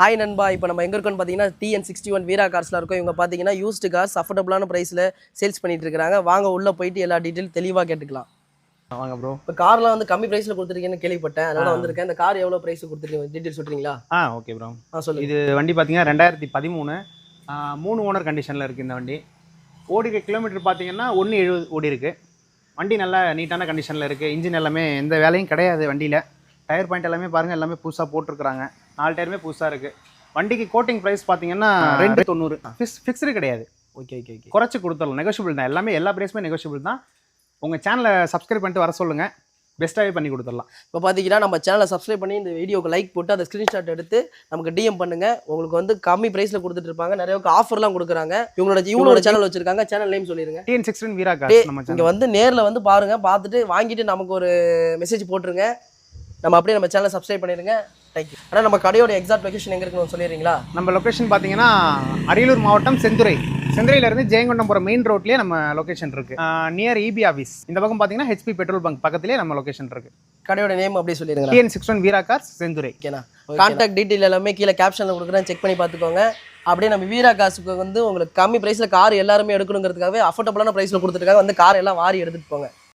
Hi நண்பா இப்போ நம்ம எங்கே இருக்கோம்னு பார்த்தீங்கன்னா டிஎன் சிக்ஸ்டி ஒன் வீரா கார்ஸில் இருக்கோம். இவங்க பார்த்தீங்கன்னா யூஸ்டு கார்ஸ் அஃபோர்டபுளான ப்ரைஸில் சேல்ஸ் பண்ணிட்டு இருக்காங்க. வாங்க உள்ளே போயிட்டு எல்லா டீட்டெயில் தெளிவாக கேட்டுக்கலாம். வாங்க ப்ரோ இப்போ கார்லாம் வந்து கம்மி ப்ரைஸில் கொடுத்துருக்கீங்கன்னு கேள்விப்பட்டேன். அதனால வந்திருக்கேன். இந்த கார் எவ்வளோ ப்ரைஸ் கொடுத்துருக்கீங்க? டீட்டெயில் சொல்கிறீங்களா ஆ ஓகே ப்ரோ ஆ சொல்லுங்க. இது வண்டி பார்த்தீங்கன்னா ரெண்டாயிரத்தி பதிமூணு. மூணு ஓனர் கண்டிஷனில் இருக்குது இந்த வண்டி. ஓடிக்க கிலோமீட்டர் பார்த்தீங்கன்னா ஒன்று எழுபது ஓடி இருக்கு வண்டி நல்லா நீட்டான கண்டிஷனில் இருக்குது இன்ஜின் எல்லாமே எந்த வேலையும் கிடையாது வண்டியில். டயர் பாயிண்ட் எல்லாமே பாருங்கள் எல்லாமே புதுசாக போட்டிருக்கிறாங்க. நாலு டயருமே புதுசாக இருக்குது வண்டிக்கு கோட்டிங் ப்ரைஸ் பார்த்தீங்கன்னா ரெண்டு தொண்ணூறு. ஃபிக்ஸ் ஃபிக்ஸ்டு கிடையாது. ஓகே ஓகே ஓகே குறைச்சி கொடுத்துடலாம். நெகோஷியபிள் தான். எல்லாமே எல்லா ப்ரைஸுமே நெகோஷியபிள் தான். உங்கள் சேனலை சப்ஸ்கிரைப் பண்ணிட்டு வர சொல்லுங்கள் பெஸ்ட்டாகவே பண்ணி கொடுத்துடலாம். இப்போ பார்த்தீங்கன்னா நம்ம சேனலை சப்ஸ்கிரைப் பண்ணி இந்த வீடியோக்கு லைக் போட்டு அதை ஸ்க்ரீன்ஷாட் எடுத்து நமக்கு டிஎம் பண்ணுங்க. உங்களுக்கு வந்து கம்மி ப்ரைஸில் கொடுத்துட்டு இருப்பாங்க. நிறைய ஆஃபர்லாம் கொடுக்குறாங்க. இவங்களோட இவங்களோட சேனல் வச்சிருக்காங்க. சேனல் நேம் சொல்லிடுங்க டிஎன் சிக்ஸ்டின் வீரா அப்படியே கார்ஸ் நம்ம இங்க வந்து நேர்ல வந்து பாருங்க. பார்த்துட்டு வாங்கிட்டு நமக்கு ஒரு மெசேஜ் போட்டுருங்க. நம்ம அப்படியே நம்ம சேனலை சப்ஸ்கிரைப் பண்ணிடுங்க. தேங்க்யூ ஆனால் நம்ம கடையோட எக்ஸாக்ட் லொகேஷன் எங்க இருக்குன்னு சொல்லிடுறீங்களா? நம்ம லொகேஷன் பார்த்தீங்கன்னா அரியலூர் மாவட்டம் செந்துறை. செந்துறையிலேருந்து ஜெயங்கொண்டம் போகிற மெயின் ரோட்லேயே நம்ம லொகேஷன் இருக்கு. நியர் இபி ஆஃபீஸ் இந்த பக்கம் பார்த்தீங்கன்னா ஹெச்பி பெட்ரோல் பங்க் பக்கத்துலேயே நம்ம லொகேஷன் இருக்கு. கடையோட நேம் அப்படியே சொல்லிடுங்களா TN six one Veera cars Senthurai. ஓகேண்ணா கான்டாக்ட் டீட்டெயில் எல்லாமே கீழே கேப்ஷனில் கொடுக்குறேன். செக் பண்ணி பார்த்துக்கோங்க. அப்படியே நம்ம வீரா காசுக்கு வந்து உங்களுக்கு கம்மி ப்ரைஸில் கார் எல்லாருமே எடுக்கணுங்கிறதுக்காகவே அஃபோர்டபுளான ப்ரைஸில் கொடுத்துருக்காங்க வந்து கார் எல்லாம் வாரி எடுத்துட்டு போங்க.